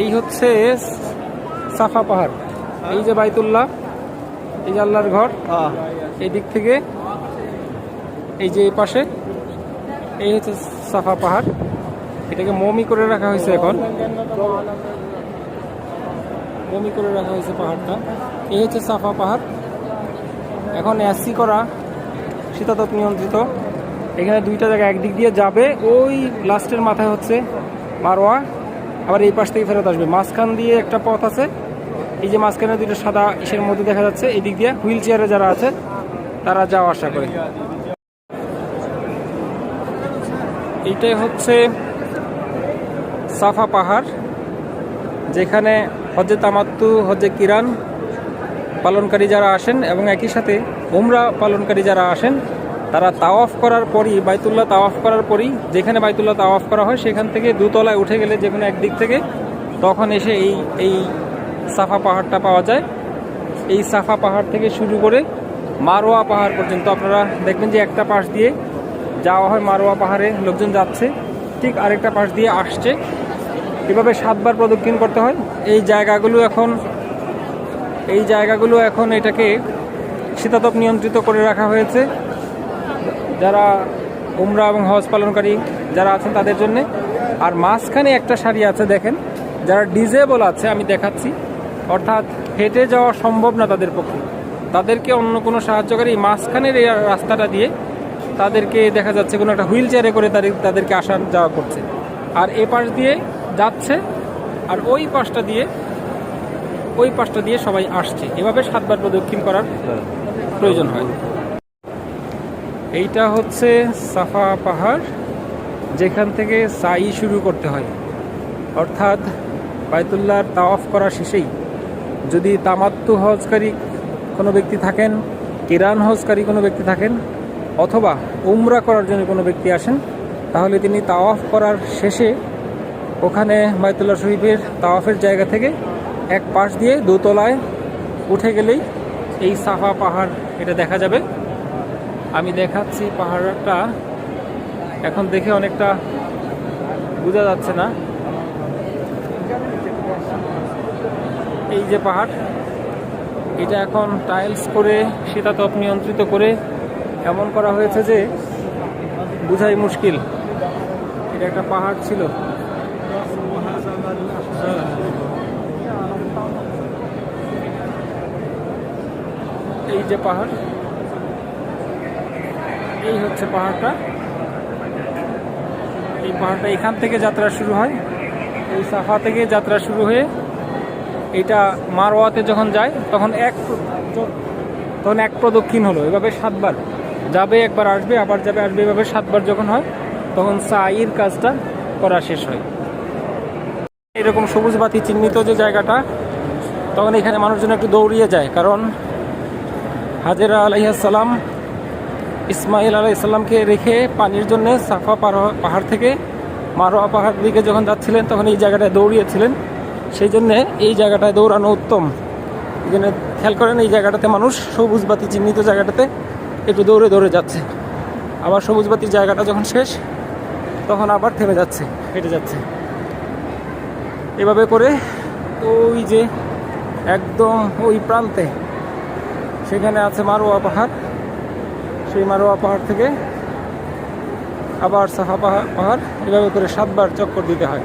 এই হচ্ছে সাফা পাহাড়। এই যে বাইতুল্লাহ এই যে আল্লাহর ঘর এই দিক থেকে এই যে এই পাশে এই হচ্ছে সাফা পাহাড়। এটাকে মমি করে রাখা হয়েছে এখন। মমি করে রাখা হয়েছে পাহাড়টা। এই হচ্ছে সাফা পাহাড়। এখন এসি করা শীতাতপ নিয়ন্ত্রিত। এখানে দুইটা জায়গা একদিক দিয়ে যাবে ওই লাস্টের মাথায় হচ্ছে মারোয়া আবার এই পাশ থেকে ফেরত আসবে। মাঝখান দিয়ে একটা পথ আছে। এই যে মাঝখানে দুইটা সাদা ইসের মধ্যে দেখা যাচ্ছে। এই দিক দিয়ে হুইল চেয়ারে যারা আছে, তারা যাওয়া আসা করে। এইটাই হচ্ছে সাফা পাহাড়, যেখানে হজে তামাত্তু হজে কিরান পালনকারী যারা আসেন এবং একই সাথে উমরা পালনকারী যারা আসেন তারা তাওয়াফ করার পরই, বাইতুল্লাহ তাওয়াফ করার পরই, যেখানে বাইতুল্লাহ তাওয়াফ করা হয়, সেখান থেকে দুতলায় উঠে গেলে যে কোনো একদিক থেকে তখন এসে এই এই সাফা পাহাড়টা পাওয়া যায়। এই সাফা পাহাড় থেকে শুরু করে মারোয়া পাহাড় পর্যন্ত আপনারা দেখবেন যে একটা পাশ দিয়ে যাওয়া হয় মারোয়া পাহাড়ে, লোকজন যাচ্ছে, ঠিক আরেকটা পাশ দিয়ে আসছে। এভাবে সাতবার প্রদক্ষিণ করতে হয়। এই জায়গাগুলো এখন, এই জায়গাগুলো এখন এটাকে শীতাতপ নিয়ন্ত্রিত করে রাখা হয়েছে। যারা উমরা এবং হজ পালনকারী যারা আছেন তাদের জন্য। আর মাঝখানে একটা শাড়ি আছে দেখেন, যারা ডিজেবল আছে, আমি দেখাচ্ছি। অর্থাৎ হেঁটে যাওয়া সম্ভব না তাদের পক্ষে। তাদেরকে অন্য কোনো সাহায্যকারী মাঝখানের এই রাস্তাটা দিয়ে তাদেরকে দেখা যাচ্ছে কোনো একটা হুইল চেয়ারে করে তাদের, তাদেরকে আসা যাওয়া করছে। আর এ পাশ দিয়ে যাচ্ছে, আর ওই পাশটা দিয়ে, ওই পাশটা দিয়ে সবাই আসছে। এভাবে সাতবার প্রদক্ষিণ করার প্রয়োজন হয়। এইটা হচ্ছে সাফা পাহাড়, যেখান থেকে সাই শুরু করতে হয়। অর্থাৎ বায়তুল্লাহর তাওয়াফ করা শেষেই যদি তামাত্তু হজকারী কোনো ব্যক্তি থাকেন, কিরান হজকারী কোনো ব্যক্তি থাকেন, অথবা উমরা করার জন্য কোনো ব্যক্তি আসেন, তাহলে তিনি তাওয়াফ করার শেষে ওখানে বায়তুল্লাহ শরীফের তাওয়াফের জায়গা থেকে এক পাশ দিয়ে দোতলায় উঠে গেলেই এই সাফা পাহাড় এটা দেখা যাবে। আমি দেখাচ্ছি পাহাড়টা। এখন দেখে অনেকটা বোঝা যাচ্ছে না। এই যে পাহাড়, এটা এখন টাইলস করে শীতাতপ নিয়ন্ত্রিত করে এমন করা হয়েছে যে বোঝাই মুশকিল। এটা একটা পাহাড় ছিল। এই যে পাহাড় এই হচ্ছে পাহাড়টা। এই পাহাড়টা এখান থেকে যাত্রা শুরু হয়। এই সাফা থেকে যাত্রা শুরু হয়ে এটা মারোয়াতে যখন যায়, তখন এক তখন এক প্রদক্ষিণ হলো, এভাবে সাতবার। যাবে একবার আসবে, আবার যাবে, আসবে এভাবে সাতবার যখন হয়, তখন সাইয়ের কাজটা করা শেষ হয়। এরকম সবুজ বাতি চিহ্নিত যে জায়গাটা, তখন এখানে মানুষজন একটু দৌড়িয়ে যায়, কারণ হাজেরা আলাইসাল্লাম ইসমাইল আলাহ ইসলামকে রেখে পানির জন্য সাফা পাহাড় থেকে মারোয়া পাহাড় দিকে যখন যাচ্ছিলেন, তখন এই জায়গাটায় দৌড়িয়েছিলেন। সেই জন্যে এই জায়গাটায় দৌড়ানো উত্তম। এই জন্য খেয়াল করেন, এই জায়গাটাতে মানুষ সবুজ বাতি চিহ্নিত জায়গাটাতে একটু দৌড়ে দৌড়ে যাচ্ছে। আবার সবুজ বাতির জায়গাটা যখন শেষ, তখন আবার থেমে যাচ্ছে, হেঁটে যাচ্ছে। এভাবে করে ওই যে একদম ওই প্রান্তে সেখানে আছে মারোয়া পাহাড়। সেই মারোয়া পাহাড় থেকে আবার সাহা পাহাড়। এভাবে করে সাতবার চক্কর দিতে হয়।